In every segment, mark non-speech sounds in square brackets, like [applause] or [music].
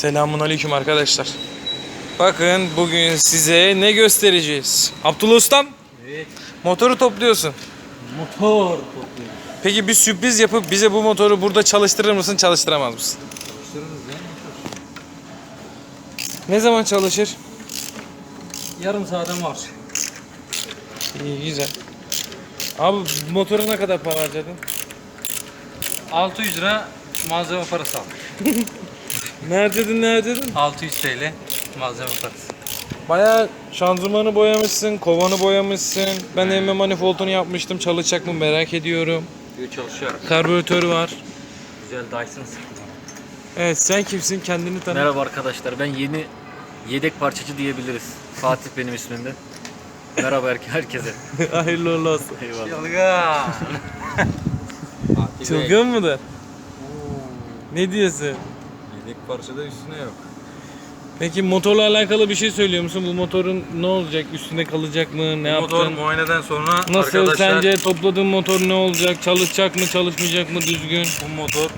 Selamun aleyküm arkadaşlar. Bakın bugün size ne göstereceğiz? Abdullah Ustam Evet. motoru topluyorsun. Motor topluyor. Peki bir sürpriz yapıp bize bu motoru burada çalıştırır mısın çalıştıramaz mısın? Çalıştırırız ya. Ne zaman çalışır? Yarım saate var. İyi güzel. Abi motora ne kadar para harcadın? 600 lira malzeme parası aldık. [laughs] Ne harcadın ne harcadın? 600 TL malzeme parası. Baya şanzımanı boyamışsın, kovanı boyamışsın. Ben emme manifoldunu yapmıştım. Çalışacak mı merak ediyorum. Diyor çalışıyor. Karbüratör var. Güzel Dyson sıktım. Evet sen kimsin? Kendini tanı. Merhaba arkadaşlar. Ben yeni yedek parçacı diyebiliriz. Fatih benim ismimde. Merhaba her- herkese. [laughs] Hayırlı uğurlu olsun. Eyvallah. Yalga. Çılgın mıdır? Ne diyorsun? Yedek parçada üstüne yok. Peki motorla alakalı bir şey söylüyor musun? Bu motorun ne olacak? Üstünde kalacak mı? Ne Motor yaptın? muayeneden sonra Nasıl arkadaşlar sence topladığın motor ne olacak? Çalışacak mı, çalışmayacak mı düzgün? bu motor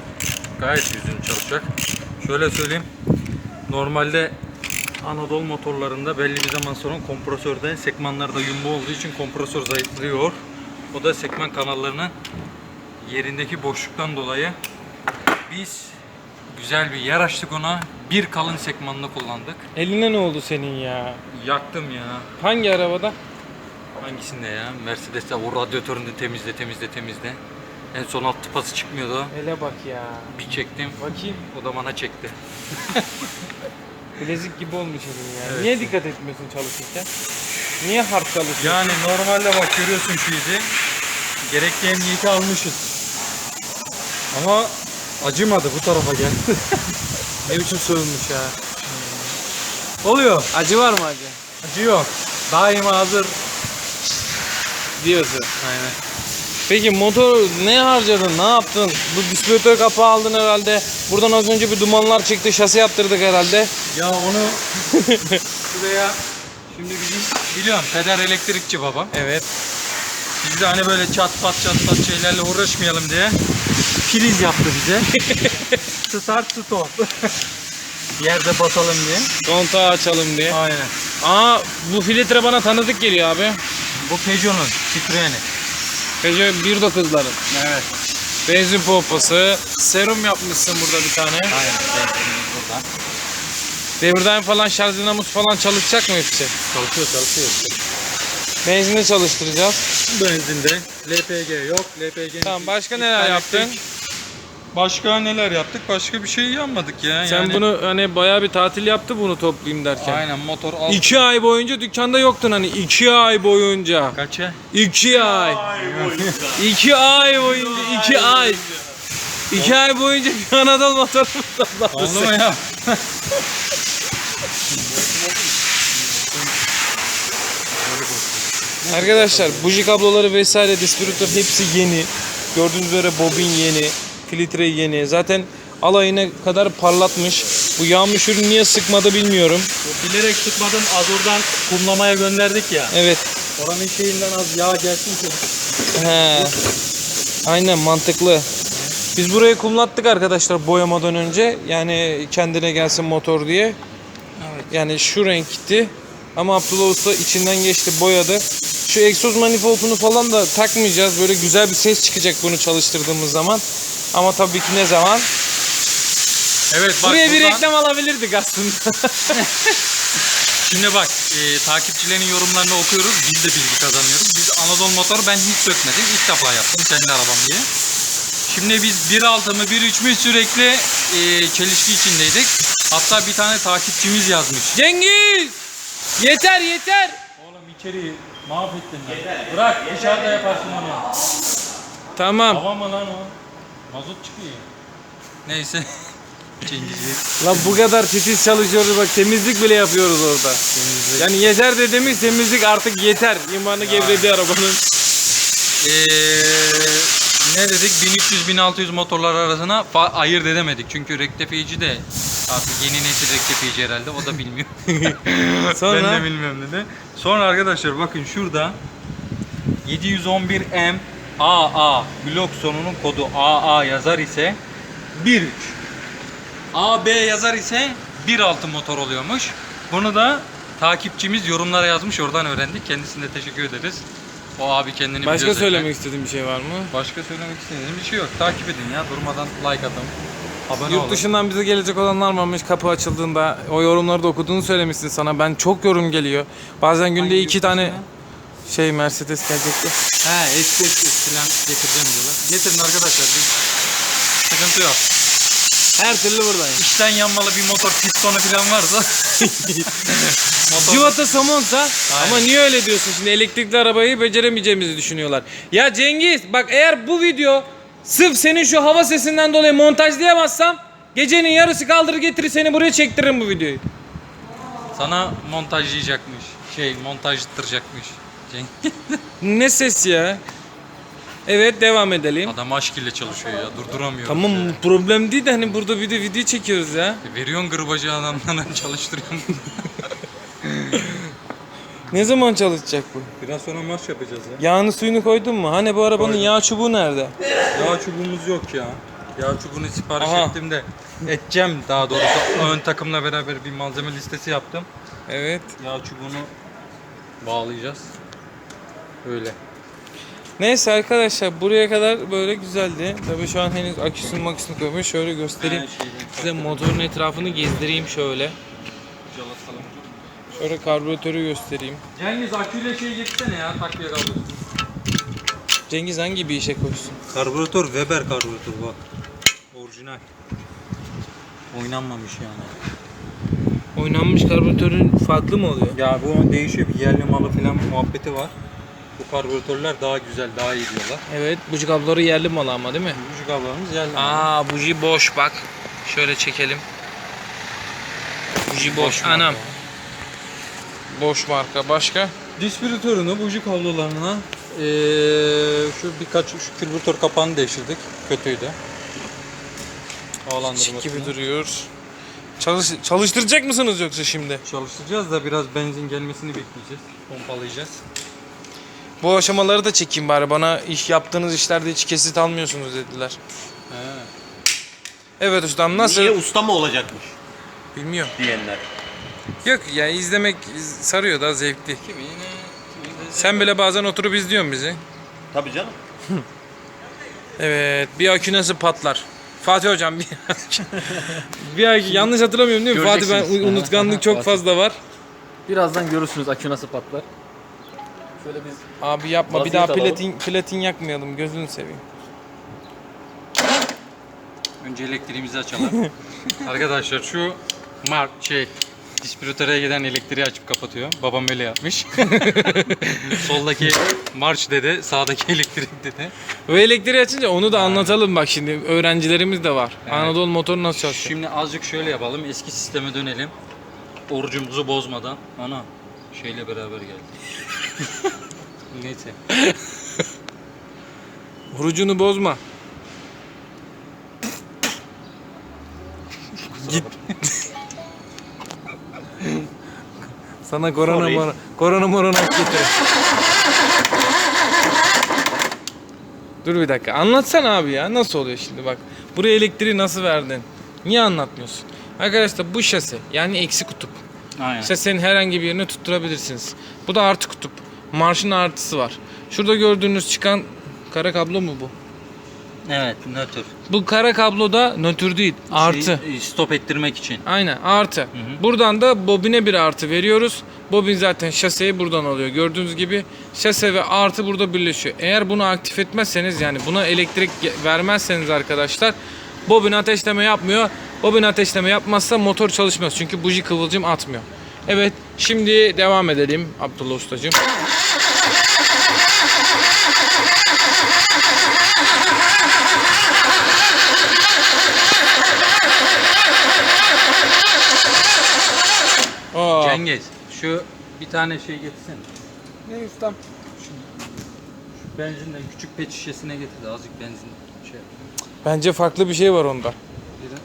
gayet düzgün çalışacak. Şöyle söyleyeyim. Normalde Anadolu motorlarında belli bir zaman sonra kompresörde sekmanlarda yumru olduğu için kompresör zayıflıyor. O da sekman kanallarının yerindeki boşluktan dolayı biz güzel bir yer açtık ona. Bir kalın sekmanını kullandık. Eline ne oldu senin ya? Yaktım ya. Hangi arabada? Hangisinde ya? Mercedes'te o radyatörünü temizle temizle temizle. En son alt tıpası çıkmıyordu. Hele bak ya. Bir çektim. Bakayım. O da bana çekti. [laughs] Bilezik gibi olmuş elin ya. Evet. Niye dikkat etmiyorsun çalışırken? Niye hard çalışıyorsun? Yani normalde bak görüyorsun şu izi. Gerekli emniyeti almışız. Ama acımadı bu tarafa geldi. [laughs] Ne biçim sövülmüş ya. Oluyor. Acı var mı acı? Acı yok. Daima hazır. Diyorsun. Aynen. Peki motor ne harcadın? Ne yaptın? Bu distribütör kapağı aldın herhalde. Buradan az önce bir dumanlar çıktı. Şase yaptırdık herhalde. Ya onu [laughs] şuraya şimdi bizim biliyorum peder elektrikçi babam. Evet. Biz de hani böyle çat pat çat pat şeylerle uğraşmayalım diye priz yaptı bize. [laughs] Start stop. [laughs] Yerde basalım diye. Kontağı açalım diye. Aynen. Aa bu filtre bana tanıdık geliyor abi. Bu Peugeot'un Citroen'i. Peugeot 1.9'ların. Evet. Benzin pompası. Serum yapmışsın burada bir tane. Aynen. Burada. Devirden falan şarj dinamosu falan çalışacak mı hepsi? Çalışıyor çalışıyor. Benzinle çalıştıracağız. Benzinde LPG yok. LPG. Tamam başka neler yaptın? Başka neler yaptık? Başka bir şey yapmadık ya. Sen yani. bunu hani bayağı bir tatil yaptı bunu toplayayım derken. Aynen motor al. İki ay boyunca dükkanda yoktun hani iki ay boyunca. Kaç ya? İki ay. iki ay boyunca iki ay. İki ay boyunca bir Anadolu motoru Oldu mu ya? [laughs] Arkadaşlar buji kabloları vesaire distribütör hepsi yeni. Gördüğünüz üzere bobin yeni, filtre yeni. Zaten alayına kadar parlatmış. Bu yağmış ürün niye sıkmadı bilmiyorum. Bilerek sıkmadım. Az oradan kumlamaya gönderdik ya. Evet. Oranın şeyinden az yağ gelsin ki. He. Aynen mantıklı. Biz burayı kumlattık arkadaşlar boyamadan önce. Yani kendine gelsin motor diye. Evet. Yani şu renkti. Ama Abdullah Usta içinden geçti boyadı. Şu egzoz manifoldunu falan da takmayacağız. Böyle güzel bir ses çıkacak bunu çalıştırdığımız zaman. Ama tabii ki ne zaman? Evet bak Buraya bir buradan- reklam alabilirdik aslında. [laughs] Şimdi bak e, takipçilerin yorumlarını okuyoruz. Biz de bilgi kazanıyoruz. Biz Anadolu motoru ben hiç sökmedim. İlk defa yaptım kendi arabam diye. Şimdi biz 1.6 mı 1.3 mü sürekli e, çelişki içindeydik. Hatta bir tane takipçimiz yazmış. Cengiz! Yeter yeter! Oğlum içeriği mahvettin lan. Bırak dışarıda yaparsın onu. Tamam. Hava mı lan o? Mazot çıkıyor. Neyse. [laughs] Bey. Lan bu kadar titiz çalışıyoruz bak temizlik bile yapıyoruz orada. Yani yeter dediğimiz temizlik artık yeter. İmanı gevredi arabanın. Ee, ne dedik? 1300-1600 motorlar arasına ayırt edemedik. Çünkü rektifiyici de artık yeni nesil rektifiyici herhalde. O da bilmiyor. [laughs] Sonra? ben de bilmiyorum dedi. Sonra arkadaşlar bakın şurada 711M AA blok sonunun kodu AA yazar ise 13. AB yazar ise 1.6 motor oluyormuş. Bunu da takipçimiz yorumlara yazmış. Oradan öğrendik. Kendisine teşekkür ederiz. O abi kendini Başka biliyor zaten. söylemek istediğin bir şey var mı? Başka söylemek istediğim bir şey yok. Takip edin ya. Durmadan like atın. Abone Yurt olun. dışından bize gelecek olanlar varmış kapı açıldığında o yorumları da okuduğunu söylemişsin sana. Ben çok yorum geliyor. Bazen günde Hangi iki tane dışına? Şey Mercedes gelecekti. He eski eski falan getireceğim diyorlar. Getirin arkadaşlar. Biz sıkıntı yok. Her türlü buradayım. İçten yanmalı bir motor pistonu falan varsa [laughs] motor Civata somonsa Aynen. ama niye öyle diyorsun şimdi elektrikli arabayı beceremeyeceğimizi düşünüyorlar. Ya Cengiz bak eğer bu video sırf senin şu hava sesinden dolayı montajlayamazsam gecenin yarısı kaldırır getirir seni buraya çektiririm bu videoyu. sana montajlayacakmış. Şey montajlattıracakmış. Cenk. [laughs] Ne ses ya? Evet devam edelim. Adam aşk ile çalışıyor ya durduramıyor. Tamam problem değil de hani burada bir de video çekiyoruz ya. Veriyorsun gırbacı adamdan çalıştırıyorsun. Ne zaman çalışacak bu? Biraz sonra marş yapacağız ya. Yağını suyunu koydun mu? Hani bu arabanın Koydum. yağ çubuğu nerede? Yağ çubuğumuz yok ya. Yağ çubuğunu sipariş Aha. ettim de edeceğim daha doğrusu. Ön takımla beraber bir malzeme listesi yaptım. Evet. Yağ çubuğunu bağlayacağız. Öyle. Neyse arkadaşlar buraya kadar böyle güzeldi. Tabii şu an henüz aküsünü maküsünü koymuş. Şöyle göstereyim. Size motorun etrafını gezdireyim şöyle. Şöyle karbüratörü göstereyim. Cengiz aküyle şey getirsene ya takviye karbüratör. Cengiz hangi bir işe koysun? Karbüratör Weber karbüratör bak. Orijinal. Oynanmamış yani. Oynanmış karbüratörün farklı mı oluyor? Ya bu değişiyor bir yerli malı falan muhabbeti var. Bu karbüratörler daha güzel, daha iyi diyorlar. Evet buji kabloları yerli malı ama değil mi? Buji kablolarımız yerli malı. Aa buji boş bak. Şöyle çekelim. Buji boş. marka. Anam. Boş marka. Başka? Distribütörünü, buji kablolarına eee, şu birkaç şu külbütör kapağını değiştirdik. Kötüydü. Havalandırmasını. gibi duruyor. Çalış, çalıştıracak mısınız yoksa şimdi? Çalıştıracağız da biraz benzin gelmesini bekleyeceğiz. Pompalayacağız. Bu aşamaları da çekeyim bari. Bana iş yaptığınız işlerde hiç kesit almıyorsunuz dediler. He. Evet ustam nasıl? Niye usta mı olacakmış Bilmiyorum. diyenler. Yok ya izlemek sarıyor da zevkli. Sen bile bazen oturup izliyorsun bizi. Tabii canım. [laughs] Evet bir akü nasıl patlar? Fatih hocam bir [laughs] bir akü yanlış hatırlamıyorum değil mi? Fatih ben unutkanlık çok fazla var. Birazdan görürsünüz akü nasıl patlar. Şöyle biz Abi yapma bir Vaziyet daha alalım. platin platin yakmayalım gözünü seveyim. Önce elektriğimizi açalım. [laughs] Arkadaşlar şu mark şey distribütöre giden elektriği açıp kapatıyor. Babam öyle yapmış. [laughs] Soldaki marş dedi, sağdaki elektrik dedi. O elektriği açınca onu da anlatalım bak şimdi öğrencilerimiz de var. Evet. Anadolu motoru nasıl çalışıyor? Şimdi azıcık şöyle yapalım. Eski sisteme dönelim. Orucumuzu bozmadan. Ana şeyle beraber geldi. [laughs] Neyse. Hurucunu bozma. Git. [laughs] Sana korona Sorry. mor korona morona getir. Dur bir dakika. Anlatsana abi ya. Nasıl oluyor şimdi bak. Buraya elektriği nasıl verdin? Niye anlatmıyorsun? Arkadaşlar bu şase yani eksi kutup. Aynen. Şasenin herhangi bir yerine tutturabilirsiniz. Bu da artı kutup. Marşın artısı var. Şurada gördüğünüz çıkan kara kablo mu bu? Evet, nötr. Bu kara kablo da nötr değil. Artı. Şey, stop ettirmek için. Aynen artı. Buradan da bobine bir artı veriyoruz. Bobin zaten şaseyi buradan alıyor. Gördüğünüz gibi şase ve artı burada birleşiyor. Eğer bunu aktif etmezseniz yani buna elektrik vermezseniz arkadaşlar bobin ateşleme yapmıyor. Bobin ateşleme yapmazsa motor çalışmaz. Çünkü buji kıvılcım atmıyor. Evet şimdi devam edelim Abdullah Ustacığım. Aa, Cengiz, şu bir tane şey getirsene. ne ustam? Şu benzinden küçük pet şişesine getir de azıcık benzin şey. Bence farklı bir şey var onda.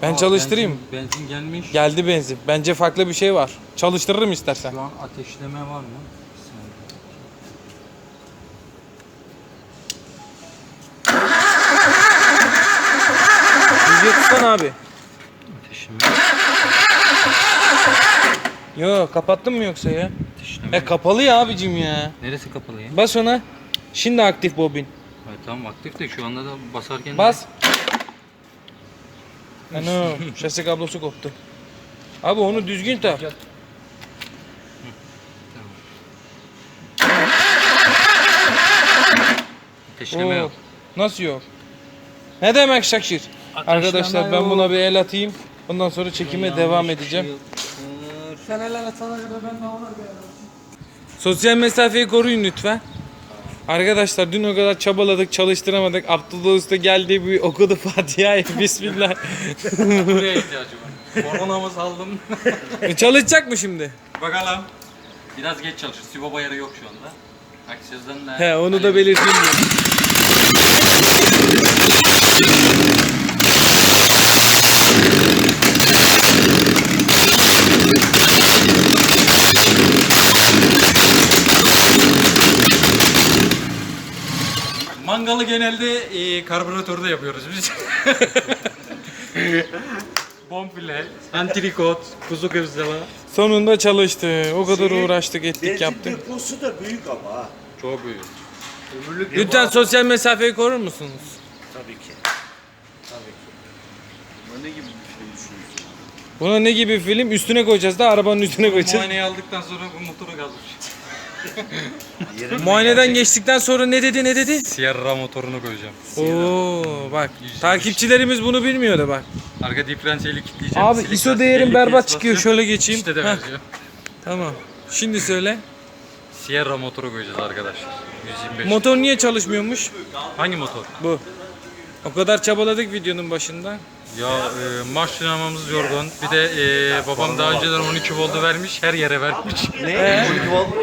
Ben Aa, çalıştırayım. Benzin, benzin gelmiş. Geldi benzin. Bence farklı bir şey var. Çalıştırırım istersen. Şu an ateşleme var mı? Yüzeye tutsan abi. Ateşleme. Yo kapattın mı yoksa ya? Ateşleme. E kapalı ya abicim ya. Neresi kapalı ya? Bas ona. Şimdi aktif bobin. Evet, tamam aktif de şu anda da basarken... Bas. Ano, şase kablosu koptu. Abi onu düzgün tak. Ateşleme Oo, yok. Nasıl yok? Ne demek Şakir? Arkadaşlar ben buna bir el atayım. Ondan sonra çekime devam edeceğim. Sosyal mesafeyi koruyun lütfen. Arkadaşlar dün o kadar çabaladık, çalıştıramadık. Abdullah Usta geldi bir okudu Fatiha'yı. [laughs] Bismillah. Buraya ihtiyacı var. Koronamı saldım. E, Çalışacak mı şimdi? Bakalım. Biraz geç çalışır. Sibo bayarı yok şu anda. Aksiyazdan da... He onu da belirteyim. Mangalı genelde e, karbüratörde yapıyoruz biz. [laughs] Bonfile, antrikot, kuzu kırzala. Sonunda çalıştı. O kadar uğraştık, ettik, yaptık. deposu da büyük ama ha. Çok büyük. Lütfen sosyal mesafeyi korur musunuz? Tabii ki. Tabii ki. Ama ne gibi bir şey düşünüyorsun? Buna ne gibi film? Üstüne koyacağız da arabanın üstüne koyacağız. Muayeneyi aldıktan sonra bu motoru kalmış. Muayeneden geçtikten sonra ne dedi ne dedi? Sierra motorunu koyacağım. Oo bak takipçilerimiz bunu bilmiyordu bak. Arka diferansiyeli kilitleyeceğim. Abi Silik ISO değerim berbat çıkıyor. Şöyle geçeyim. İşte de Heh, benziyor. tamam. Şimdi söyle. Sierra motoru koyacağız arkadaşlar. 125. Motor niye çalışmıyormuş? Hangi motor? Bu. O kadar çabaladık videonun başında. Ya e, maç dinamamız yorgun. Bir de e, babam daha önceden 12 voltu vermiş. Her yere vermiş. Ne? 12 volt mu?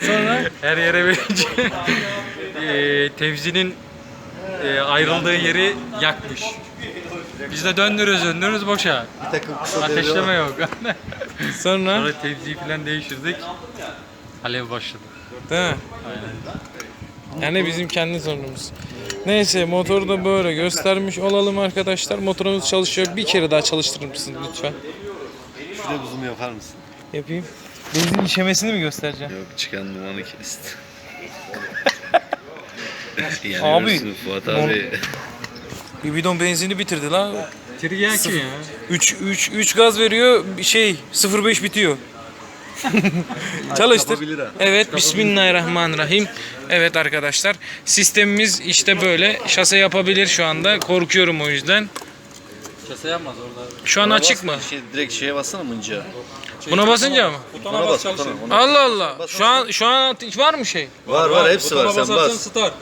Sonra her yere verince e, tevzinin e, ayrıldığı yeri yakmış. Biz de döndürüyoruz döndürüyoruz boşa. Bir takım kısa devre Ateşleme var. yok. [laughs] sonra Sonra tevziyi falan değiştirdik. Alev başladı. değil mi? Yani bizim kendi sorunumuz. Neyse motoru da böyle göstermiş olalım arkadaşlar. Motorumuz çalışıyor. Bir kere daha çalıştırır mısın lütfen? Şuraya buzumu yapar mısın? Yapayım. Benzin işemesini mi göstereceğim? Yok çıkan dumanı kesti. [laughs] yani Abi, Fuat abi. Bir bidon benzini bitirdi la. Tiryaki ya. 3 3 3 gaz veriyor. Şey 05 bitiyor. [laughs] Çalıştır. Evet Bismillahirrahmanirrahim. Evet arkadaşlar sistemimiz işte böyle. Şase yapabilir şu anda. Korkuyorum o yüzden. Şase yapmaz orada. Şu an açık mı? Şey, direkt şeye bassana mıncığa. Buna basınca mı? Butona Ona bas bas, çalışır. Allah Allah. Şu an şu an var mı şey? Var var hepsi var Butona sen basarsan bas. start.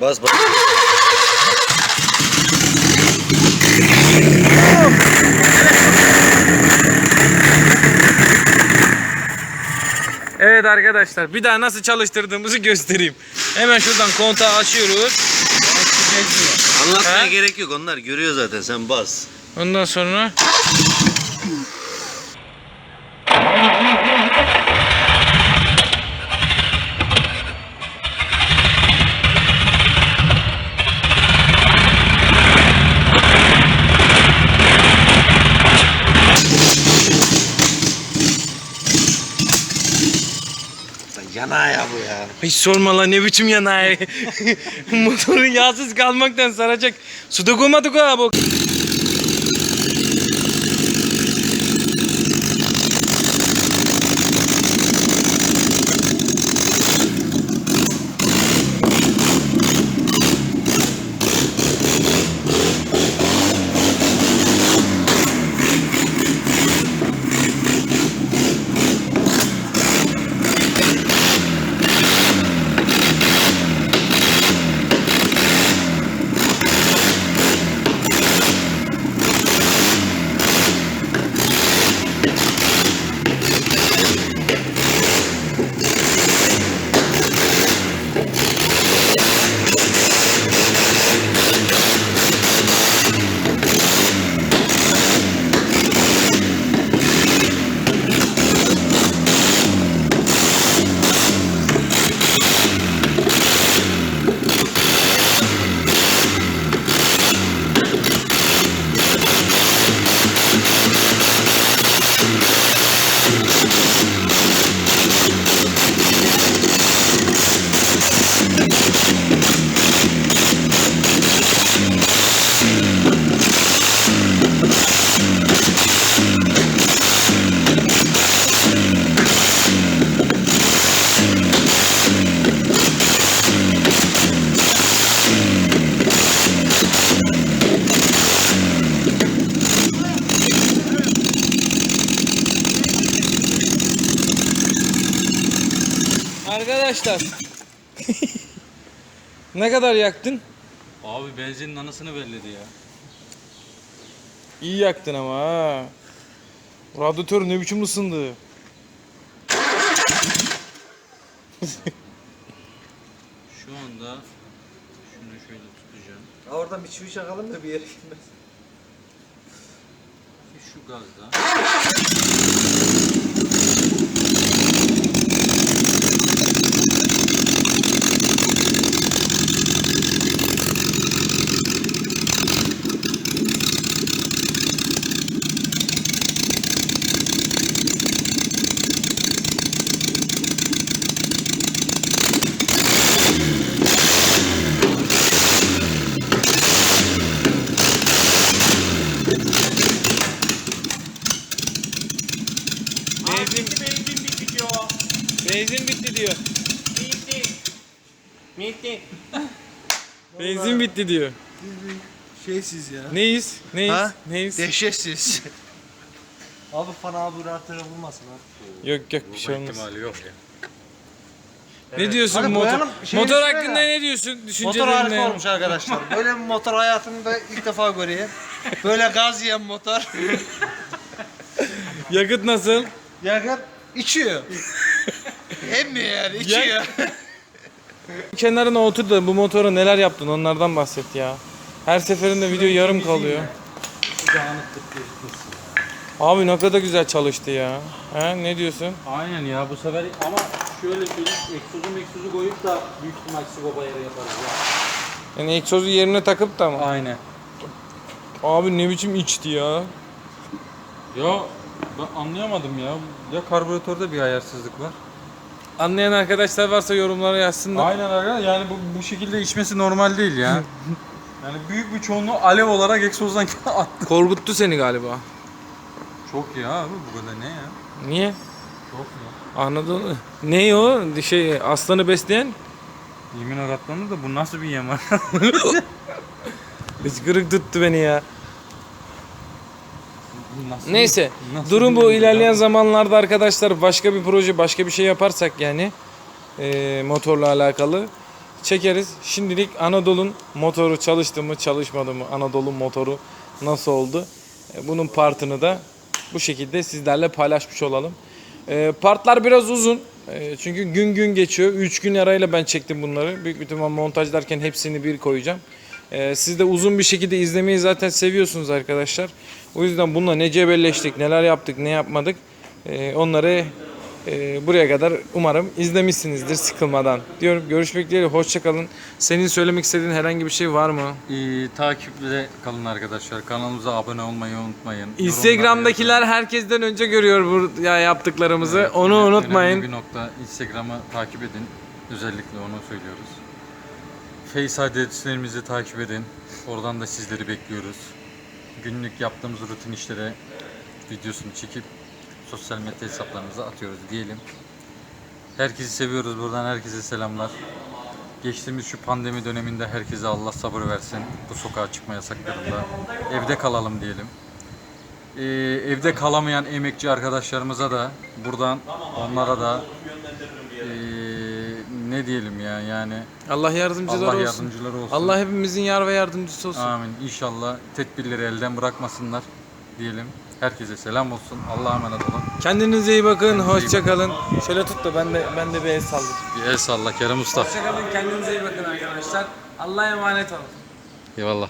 Bas bas. Evet arkadaşlar bir daha nasıl çalıştırdığımızı göstereyim. Hemen şuradan kontağı açıyoruz. Anlatmaya He? gerek yok onlar görüyor zaten sen bas. Ondan sonra Yana ya bu ya. Hiç sorma lan ne biçim yanağı. [laughs] Motorun yağsız kalmaktan saracak. Suda koymadık ha arkadaşlar. [laughs] ne kadar yaktın? Abi benzinin anasını belledi ya. İyi yaktın ama ha. Radyatör ne biçim ısındı. [laughs] Şu anda şunu şöyle tutacağım. Ha oradan bir çivi çakalım da bir yere gitmez. Şu gazda. Benzin, benzin bitti diyor. Benzin bitti diyor. [laughs] Benzin bitti diyor. Şeysiz ya. Neyiz? Neyiz? Ha? Neyiz? Dehşetsiz. [laughs] Abi fan abi rahatlığı bulmasın ha. Yok yok bir şey olmaz. ihtimali yok ya. Ne diyorsun Hadi motor? Motor hakkında ya. ne diyorsun? Motor Düşüncelerin harika ne? olmuş arkadaşlar. Böyle bir motor hayatımda ilk defa göreyim. Böyle gaz yiyen motor. Yakıt nasıl? Yakın içiyor. Emmiyor yani içiyor. Kenarına otur da bu motora neler yaptın onlardan bahset ya. Her seferinde video yarım kalıyor. Abi ne kadar güzel çalıştı ya. He, ne diyorsun? Aynen ya bu sefer ama şöyle söyleyeyim egzozu egzozu koyup da büyük ihtimal sigorta ayarı yaparız ya. Yani egzozu yerine takıp da mı? Aynen. Abi ne biçim içti ya. Ya ben anlayamadım ya. Ya karbüratörde bir ayarsızlık var. Anlayan arkadaşlar varsa yorumlara yazsınlar. Aynen arkadaşlar yani bu, bu şekilde içmesi normal değil ya. yani büyük bir çoğunluğu alev olarak egzozdan attı. Korkuttu seni galiba. Çok ya abi bu kadar ne ya? Niye? Çok ya. Anladın mı? Ne o? Şey aslanı besleyen Yemin katlandı da bu nasıl bir yem var? Hıçkırık tuttu beni ya. Nasıl Neyse. nasıl Durum bu ilerleyen ya? zamanlarda arkadaşlar başka bir proje, başka bir şey yaparsak yani e, motorla alakalı çekeriz. Şimdilik Anadolu'nun motoru çalıştı mı, çalışmadı mı? Anadolu motoru nasıl oldu? E, bunun partını da bu şekilde sizlerle paylaşmış olalım. E, partlar biraz uzun. E, çünkü gün gün geçiyor. 3 gün arayla ben çektim bunları. Büyük bir ihtimal montajlarken hepsini bir koyacağım. Ee, siz de uzun bir şekilde izlemeyi zaten seviyorsunuz arkadaşlar. O yüzden bununla ne cebelleştik, neler yaptık, ne yapmadık ee, onları e, buraya kadar umarım izlemişsinizdir sıkılmadan. Diyorum görüşmek dileğiyle hoşçakalın. Senin söylemek istediğin herhangi bir şey var mı? Ee, takipte kalın arkadaşlar. Kanalımıza abone olmayı unutmayın. Instagram'dakiler herkesten önce görüyor bu ya yaptıklarımızı. Evet, Onu önemli- unutmayın. Bir nokta. Instagram'ı takip edin. Özellikle onu söylüyoruz. Face adreslerimizi takip edin. Oradan da sizleri bekliyoruz. Günlük yaptığımız rutin işlere videosunu çekip sosyal medya hesaplarımıza atıyoruz diyelim. Herkesi seviyoruz. Buradan herkese selamlar. Geçtiğimiz şu pandemi döneminde herkese Allah sabır versin. Bu sokağa çıkma yasaklarında. Evde kalalım diyelim. Ee, evde kalamayan emekçi arkadaşlarımıza da buradan onlara da ne diyelim ya yani Allah yardımcıları Allah olsun. yardımcıları olsun. Allah hepimizin yar ve yardımcısı olsun. Amin. İnşallah tedbirleri elden bırakmasınlar diyelim. Herkese selam olsun. Allah'a emanet olun. Kendinize iyi bakın. Hoşça kalın. Şöyle tut da ben de ben de bir el sallayayım. Bir el salla Kerem Usta. Hoşçakalın. Kendinize iyi bakın arkadaşlar. Allah'a emanet olun. Eyvallah.